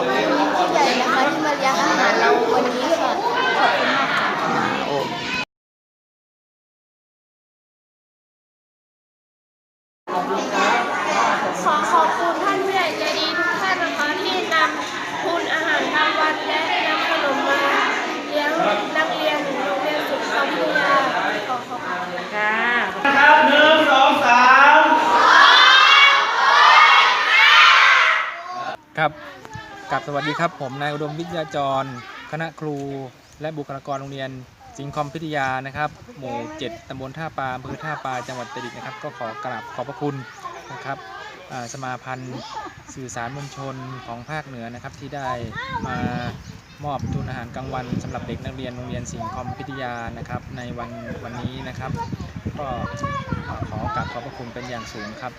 ผู้ใหญ่นะคะที่มาเลี้ยงอาหารเราวันนี้ค่ะขอบคุณมากขอขอบคุณท่านผู้ใหญ่ใจดีทุกท่านนะคะที่นำทุนอาหารกลางวันและนำขนมมาเลี้ยงนักเรียนโรงเรียนสุขภาพวิทยาขอขอบคุณค่ะครับหนึ่งสองสามครับ กับสวัสดีครับผมนายอุดมวิทยาจร คณะครู และบุคลากรโรงเรียน สิงคอมพิทยานะครับ หมู่ 7ตำบลท่าปลาอำเภอท่าปลาจังหวัดตราดนะครับ ก็ขอกราบขอบพระคุณนะครับสมาพันธ์สื่อสารมวลชนของภาคเหนือนะครับ ที่ได้มามอบทุนอาหารกลางวันสำหรับเด็กนักเรียนโรงเรียนสิงคอมพิทยานะครับ ในวันวันนี้นะครับ ก็ขอกราบขอบพระคุณเป็นอย่างสูงครับ